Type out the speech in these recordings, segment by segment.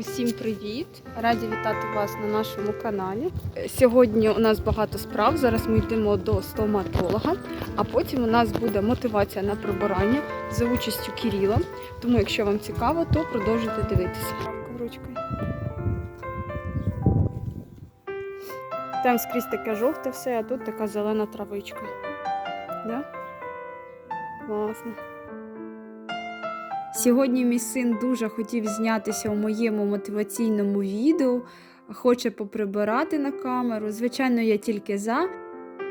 Усім привіт! Раді вітати вас на нашому каналі. Сьогодні у нас багато справ. Зараз ми йдемо до стоматолога, а потім у нас буде мотивація на прибирання за участю Кіріла. Тому, якщо вам цікаво, то продовжуйте дивитися. Там скрізь таке жовте все, а тут така зелена травичка. Да? Класно. Сьогодні мій син дуже хотів знятися у моєму мотиваційному відео, хоче поприбирати на камеру. Звичайно, я тільки за.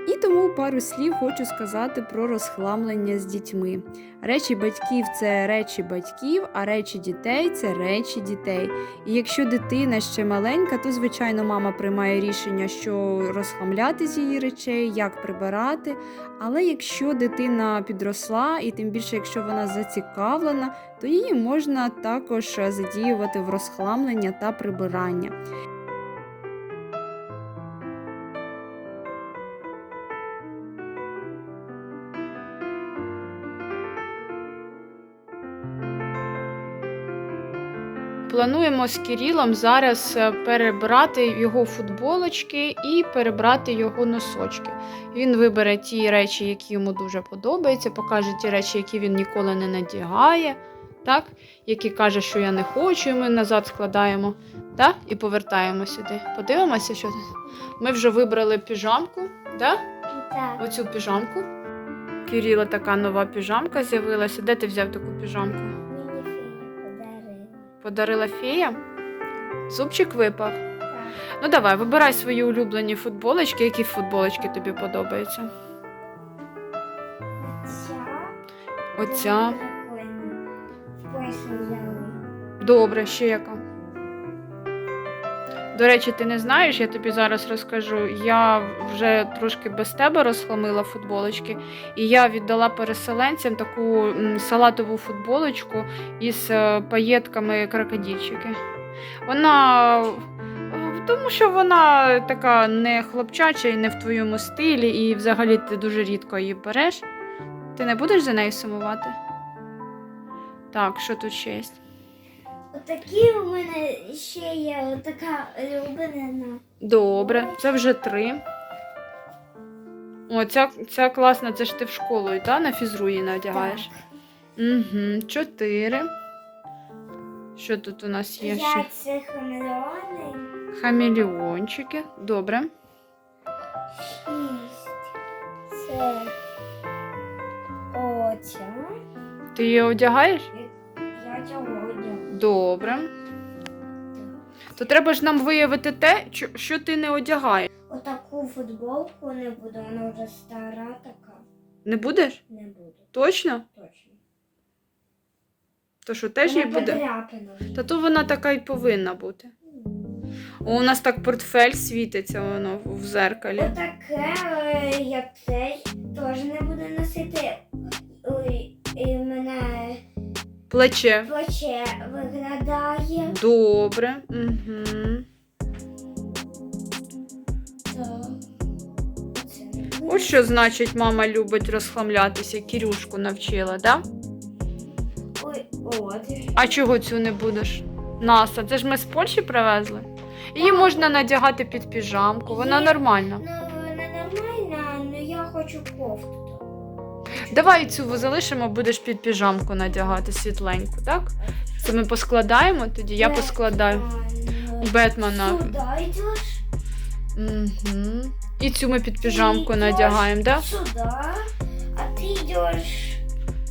І тому пару слів хочу сказати про розхламлення з дітьми. Речі батьків це речі батьків, а речі дітей це речі дітей. І якщо дитина ще маленька, то звичайно мама приймає рішення, що розхламляти з її речей, як прибирати. Але якщо дитина підросла, і тим більше, якщо вона зацікавлена, то її можна також задіювати в розхламлення та прибирання. Плануємо з Кірілом зараз е, перебрати його футболочки і перебрати його носочки. Він вибере ті речі, які йому дуже подобаються, покаже ті речі, які він ніколи не надягає, так? які каже, що я не хочу, і ми назад складаємо так? і повертаємо сюди. Подивимося, що. Ми вже вибрали піжамку, так? Так, оцю піжамку. Кирила така нова піжамка з'явилася. Де ти взяв таку піжамку? Подарила. Фея? Зубчик випав. Так. Ну давай, вибирай свої улюблені футболочки, які футболочки тобі подобаються. Оця. Оця. Добре, ще яка. До речі, ти не знаєш, я тобі зараз розкажу. Я вже трошки без тебе розхламила футболочки, і я віддала переселенцям таку салатову футболочку із е, паєтками крокодильчики. Вона. Тому що вона така не хлопчача і не в твоєму стилі, і взагалі ти дуже рідко її береш. Ти не будеш за нею сумувати? Так, що тут ще? Отакі у мене ще є така улюблена. Добре, це вже три. О, ця, ця класна, це ж ти в школу, та? На фізру її надягаєш. Угу, чотири. Що тут у нас є ще? П'ять це хамелеони. Хамелеончики. Добре. Шість. Це оця. Ти її одягаєш? Я одягу. Добре. То треба ж нам виявити те, що- ти не одягаєш. Отаку футболку не буду, вона вже стара така. Не будеш? Не буду. Точно? Точно. То що теж їй буде? Та то вона така й повинна бути. О, у нас так портфель світиться воно в зеркалі. Отаке, е, як цей, теж не буду носити. Ой, І мене Плече. плече виглядає. Добре. Угу. Так. Ось що значить, мама любить розхламлятися, Кірюшку навчила, да? Ой, от. А чого цю не будеш? Наса, це ж ми з Польщі привезли. Її можна надягати під піжамку, вона Є. нормальна. Ну, вона нормальна, але я хочу кофту. Давай цю залишимо, будеш під піжамку надягати світленьку, так? Це ми поскладаємо тоді, я поскладаю. Бетмена. Сюди йдеш. Угу. І цю ми під піжамку Ти надягаємо, йдеш так? Сюди, а ти йдеш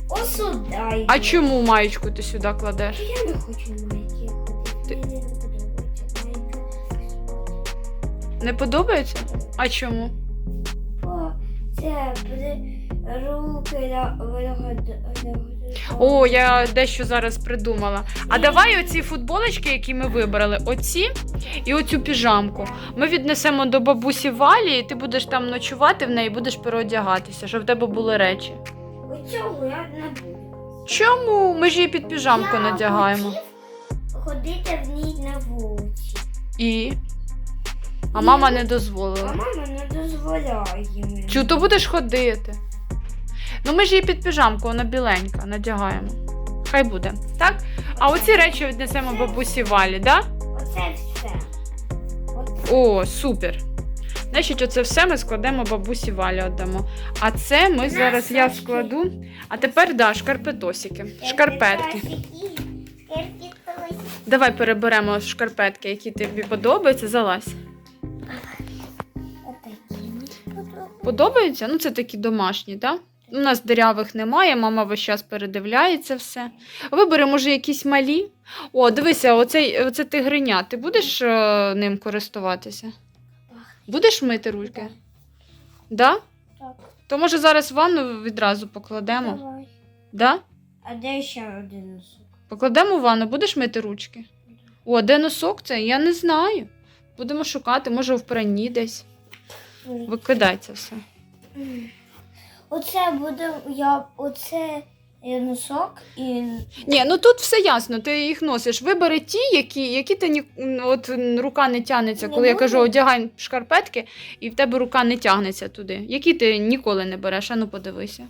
ось сюди. А йдеш. чому маєчку ти сюди кладеш? Я не хочу майки Ти- Мені не подобається майка. Не подобається? А чому? Бо це буде руки О, я дещо зараз придумала. А давай оці футболочки, які ми вибрали, оці і оцю піжамку. Ми віднесемо до бабусі Валі, і ти будеш там ночувати в неї, будеш переодягатися, щоб в тебе були речі. Оцього я не буду. Чому? Ми ж її під піжамку Я надягаємо. ходити в ній на вулиці. І. А мама не дозволила. А мама не дозволяє. Чу, то будеш ходити. Ну ми ж її під піжамку, вона біленька, надягаємо. Хай буде. Так? А оці речі віднесемо бабусі Валі, так? Оце все. Оце. О, супер. Значить, оце все ми складемо бабусі Валі віддамо. А це ми зараз я складу. А тепер да, шкарпетосики. Шкарпетки. Давай переберемо шкарпетки, які тобі подобаються. Залазь. Подобаються? Ну, це такі домашні, так? У нас дирявих немає, мама весь час передивляється все. Вибери, може, якісь малі. О, дивися, оцей, оце тигриня. Ти будеш е, ним користуватися? Будеш мити ручки? Да? Так, То може зараз в ванну відразу покладемо? давай. Да? А де ще один носок? Покладемо в ванну, будеш мити ручки? О, де носок це? Я не знаю. Будемо шукати, може в пранні десь. Викидай це все. М. Оце буде я. Оце є носок і. Ні, ну тут все ясно, ти їх носиш. Вибери ті, які, які ти ні, от рука не тягнеться, Не коли я буду. кажу, одягай шкарпетки, і в тебе рука не тягнеться туди. Які ти ніколи не береш, а ну подивися.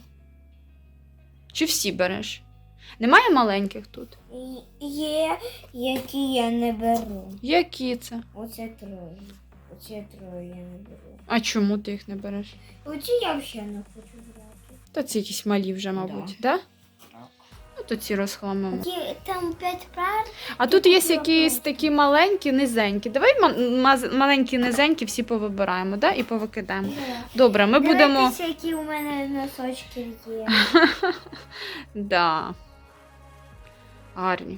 Чи всі береш? Немає маленьких тут? Є, які я не беру. Які це? Оце троє. Оце троє я не беру. А чому ти їх не береш? Оці я взагалі не хочу брати. Та ці якісь малі вже, мабуть, да? Так. Ну, то ці розхламимо. Оці, там п'ять пар. А тут є якісь такі маленькі, низенькі. Давай ма- маз- маленькі, низенькі всі повибираємо, да? І повикидаємо. Добре, ми будемо. Дивитися, які у мене носочки є. Да. Гарні.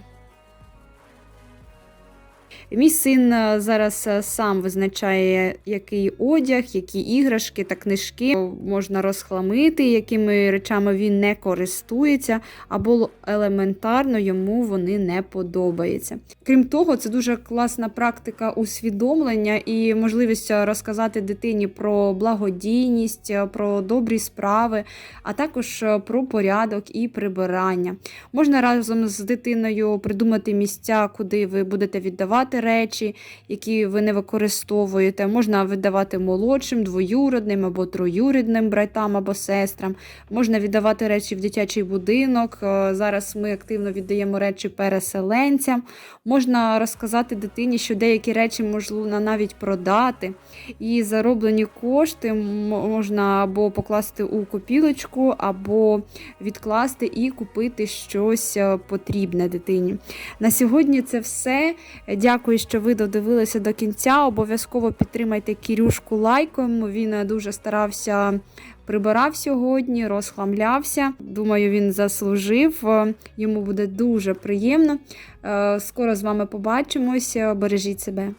Мій син е, зараз е, сам визначає, який одяг, які іграшки та книжки можна розхламити, якими речами він не користується, або елементарно йому вони не подобаються. Крім того, це дуже класна практика усвідомлення і можливість е, розказати дитині про благодійність, про добрі справи, а також про порядок і прибирання. Можна разом з дитиною придумати місця, куди ви будете віддавати речі, які ви не використовуєте. Можна віддавати молодшим, двоюрідним або троюрідним братам або сестрам. Можна віддавати речі в дитячий будинок. Е, Зараз ми активно віддаємо речі переселенцям. Можна розказати дитині, що деякі речі можна навіть продати. І зароблені кошти можна або покласти у копілочку, або відкласти і купити щось е, потрібне дитині. На сьогодні це все. Дякую, що ви додивилися до кінця. Обов'язково підтримайте Кірюшку лайком. Він е, дуже старався. Прибирав сьогодні, розхламлявся. Думаю, він заслужив. Е, Йому буде дуже приємно. Е, Скоро з вами побачимось. Бережіть себе.